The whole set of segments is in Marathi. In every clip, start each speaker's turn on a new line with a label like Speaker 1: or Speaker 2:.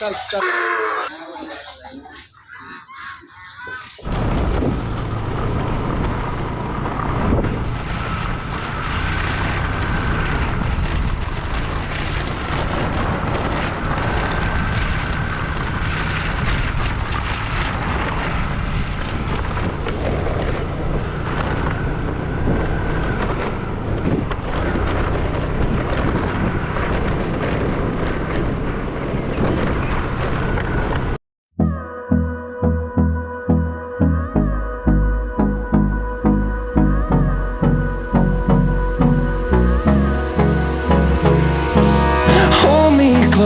Speaker 1: চল চল।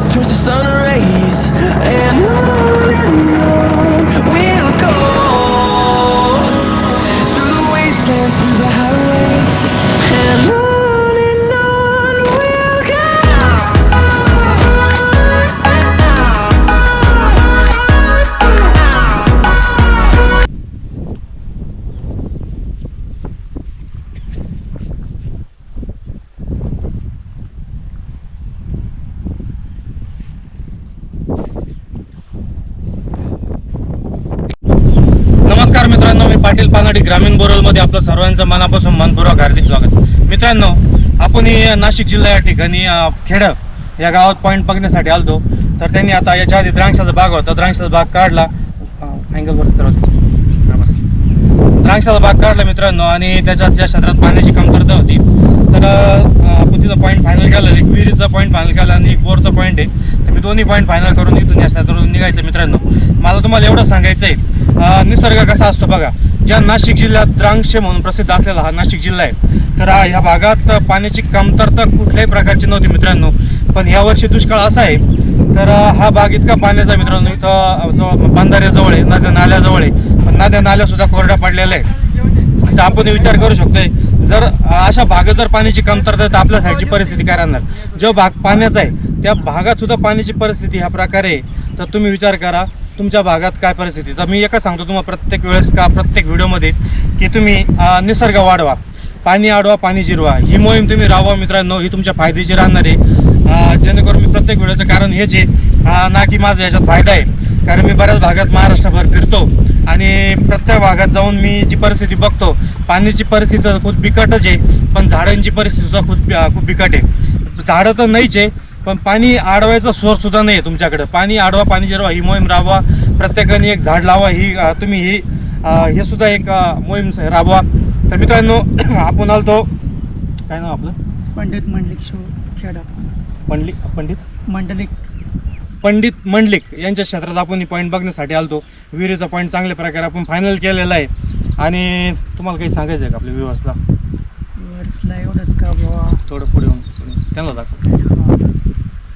Speaker 1: would twist the
Speaker 2: sunrise Patil पानाडी ग्रामीण बोरलमध्ये आपलं सर्वांचं मनापासून मनपूर्वक हार्दिक स्वागत. मित्रांनो आपण नाशिक जिल्हा या ठिकाणी खेड या गावात पॉईंट बघण्यासाठी आलतो. तर त्यांनी आता याच्या आधी द्राक्षाचा बाग होता. द्राक्षाचा बाग काढला. अँगलवर द्राक्षाचा बाग काढला मित्रांनो आणि त्याच्यात ज्या क्षेत्रात पाण्याची कमतरता होती. तर आपण तिथं पॉईंट फायनल केलं एक विहिरीचा पॉईंट फायनल केला आणि एक बोरचा पॉईंट आहे. मी दोन्ही पॉईंट फायनल करून इथून या क्षेत्रातून निघायचं मित्रांनो. मला तुम्हाला एवढं सांगायचं आहे निसर्ग कसा असतो बघा. ज्या नाशिक जिल्ह्यात द्रांक्ष म्हणून प्रसिद्ध असलेला हा नाशिक जिल्हा आहे तर ह्या भागात पाण्याची कमतरता कुठल्याही प्रकारची नव्हती मित्रांनो. पण यावर्षी दुष्काळ असा आहे तर हा भाग इतका पाण्याचा मित्रांनो. इथं बांधाऱ्याजवळ आहे नद्या नाल्याजवळ आहे. पण नद्या नाल्यासुद्धा कोरड्या पडलेल्या आहे तर आपण विचार करू शकतोय जर अशा भागात जर पाण्याची कमतरता आहे तर आपल्या साईडची परिस्थिती काय राहणार? जो भाग पाण्याचा आहे त्या भागात सुद्धा पाण्याची परिस्थिती ह्या प्रकारे आहे. तर तुम्ही विचार करा तुमच्या भागात काय परिस्थिती तर मी एकच सांगतो तुम्हाला प्रत्येक वेळेस का प्रत्येक व्हिडिओमध्ये की तुम्ही निसर्ग वाढवा. पाणी आडवा पाणी जिरवा. ही मोहीम तुम्ही राबवा मित्रांनो ही तुमच्या फायदेची राहणार आहे. जेणेकरून मी प्रत्येक वेळेचं कारण हेच आहे ना की माझा याच्यात फायदा आहे. कारण मी बऱ्याच भागात महाराष्ट्रभर फिरतो आणि प्रत्येक भागात जाऊन मी जी परिस्थिती बघतो पाण्याची परिस्थिती तर खूप बिकटच आहे पण झाडांची परिस्थिती सुद्धा खूप खूप बिकट आहे. झाडं तर नाहीच आहे पण पाणी अडवायचा सोर्स सुद्धा नाही आहे तुमच्याकडे. पाणी अडवा पाणी जिरवा ही मोहीम राबवा. प्रत्येकाने एक झाड लावा ही तुम्ही ही हे सुद्धा एक मोहीम राबवा. तर मित्रांनो आपण आलतो. काय नाव आपलं?
Speaker 3: पंडित मंडलिक शो खेडा.
Speaker 2: पंडित पंडित?
Speaker 3: मंडलिक.
Speaker 2: पंडित मंडलिक यांच्या क्षेत्रात आपण पॉईंट बघण्यासाठी आलतो. विहिरीचा पॉईंट चांगल्या प्रकारे आपण फायनल केलेला आहे. आणि तुम्हाला काही सांगायचं आहे का आपल्या व्ह्युअर्सला
Speaker 3: वर्सला एवढंच का बाबा
Speaker 2: थोडं पुढे त्यांना दाखव.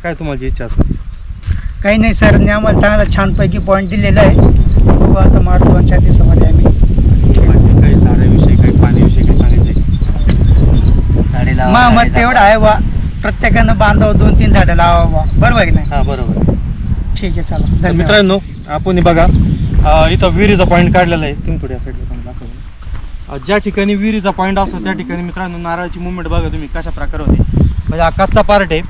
Speaker 2: काय तुम्हाला जी इच्छा असेल?
Speaker 3: काही नाही सरने आम्हाला चांगला छानपैकी पॉईंट दिलेला आहे. बघू आता मार दोन चार दिवसामध्ये आम्ही.
Speaker 2: काही झाडाविषयी काही पाण्याविषयी काही सांगायचं आहे
Speaker 3: मा मत तेवढं आहे बा प्रत्येकानं बांधावं दोन तीन झाडं लावावं बा बरोबर की नाही?
Speaker 2: हां बरोबर.
Speaker 3: ठीक आहे चला.
Speaker 2: तर
Speaker 3: धन्यवाद.
Speaker 2: मित्रांनो आपण हे बघा अं, इथं विहिरीचा पॉईंट काढलेला आहे. तुम्ही साईडला तुम्हाला दाखवतो. अं, ज्या ठिकाणी विहिरीचा पॉईंट असतो त्या ठिकाणी मित्रांनो नारळाची मुवमेंट बघा तुम्ही कशा प्रकारे होते. म्हणजे हा कच्चा पार्ट आहे.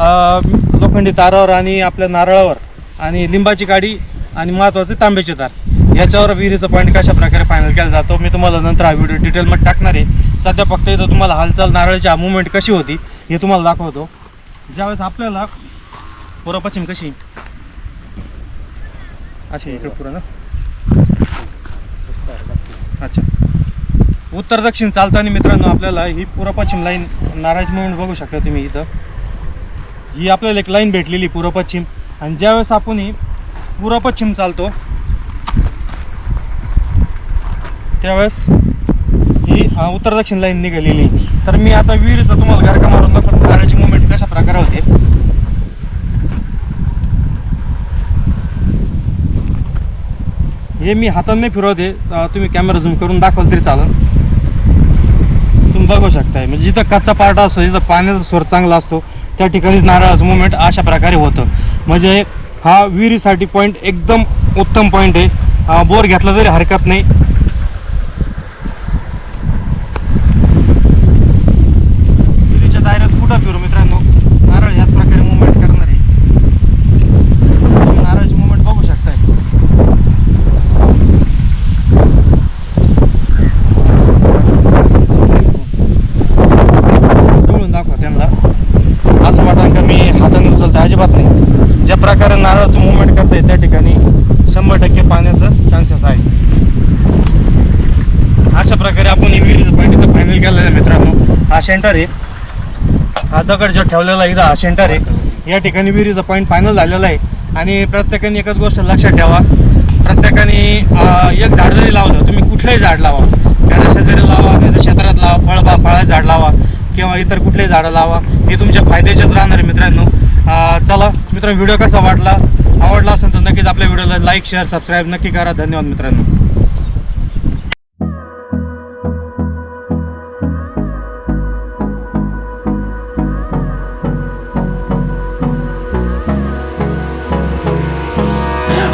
Speaker 2: लोखंडी तारावर आणि आपल्या नारळावर आणि लिंबाची काडी आणि महत्त्वाचे तांब्याचे तार. याच्यावर विहिरीचं पॉईंट कशा प्रकारे फायनल केला जातो मी तुम्हाला नंतर हा व्हिडिओ डिटेलमध्ये टाकणार आहे. सध्या फक्त इथं तुम्हाला हालचाल नारळाची मुवमेंट कशी होती हे तुम्हाला दाखवतो. ज्यावेळेस आपल्याला पूर्व पश्चिम कशी? अशी इकडे पुरा ना? अच्छा. उत्तर दक्षिण चालताना मित्रांनो आपल्याला ही पूर्व पश्चिम लाईन नाराज मुवमेंट बघू शकता तुम्ही इथं. ही आपल्याला एक लाईन भेटलेली पूर्वपश्चिम आणि ज्यावेळेस आपण ही पूर्वपश्चिम चालतो त्यावेळेस ही उत्तर दक्षिण लाईन निघालेली तर मी आता विहिरीचा तुम्हाला गारका मारून दाखवतो गाड्याची मुवमेंट कशा प्रकारे होते. हे मी हाताने नाही फिरवते तुम्ही कॅमेरा झूम करून दाखवाल तरी चालेल. तुम्ही बघू शकताय. म्हणजे जिथं कच्चा पार्ट असतो जिथं पाण्याचा स्वर चांगला असतो त्या ठिकाणी नारळाचं मुवमेंट अशा प्रकारे होतं. म्हणजे हा विहिरीसाठी पॉईंट एकदम उत्तम पॉईंट आहे. बोर घेतला जरी हरकत नाही विहिरीच्या दायऱ्यात कुठं फिरू मित्रांनो नारळ ह्याच प्रकारे मुवमेंट करणार आहे तुम्ही नारळाची मुवमेंट बघू शकताय जवळून दाखवा त्यांना असं वाटतं का मी हाताने उचलतो अजिबात नाही ज्या प्रकारे नारळाचं मुवमेंट करताय त्या ठिकाणी शंभर टक्के पाण्याचा चान्सेस आहे. अशा प्रकारे आपण ही विहिरीचं पॉईंट इथं फायनल केलेलं आहे मित्रांनो. हा सेंटर आहे. हा दगड जो ठेवलेला आहे इथं हा सेंटर आहे. या ठिकाणी विहिरीचा पॉईंट फायनल झालेला आहे. आणि प्रत्येकाने एकच गोष्ट लक्षात ठेवा. प्रत्येकाने एक झाड जरी लावलं तुम्ही कुठलंही झाड लावा. घराच्या जरी लावा नाही तर क्षेत्रात लावा फळ बा झाड लावा किंवा इतर कुठलेही झाडं लावा. हे तुमच्या फायद्याचेच राहणार मित्रांनो. चला मित्रांनो व्हिडिओ कसा वाटला आवडला असेल तर नक्कीच आपल्या व्हिडिओला लाईक शेअर सबस्क्राईब नक्की करा धन्यवाद मित्रांनो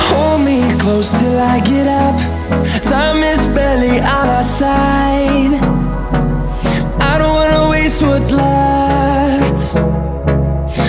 Speaker 1: Hold me close till I get up. Time is barely on our side. I don't wanna waste what's left.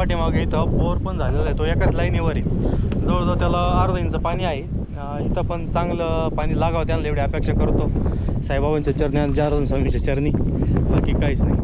Speaker 2: पाठीमागे इथं बोर पण झालेला आहे. तो एकाच लाईनीवर आहे. जवळजवळ त्याला अर्धा इंच पाणी आहे. इथं पण चांगलं पाणी लागावं त्यांना एवढी अपेक्षा करतो. साईबाबांच्या चरणी आणि जनार्दन स्वामीच्या चरणी. बाकी काहीच नाही.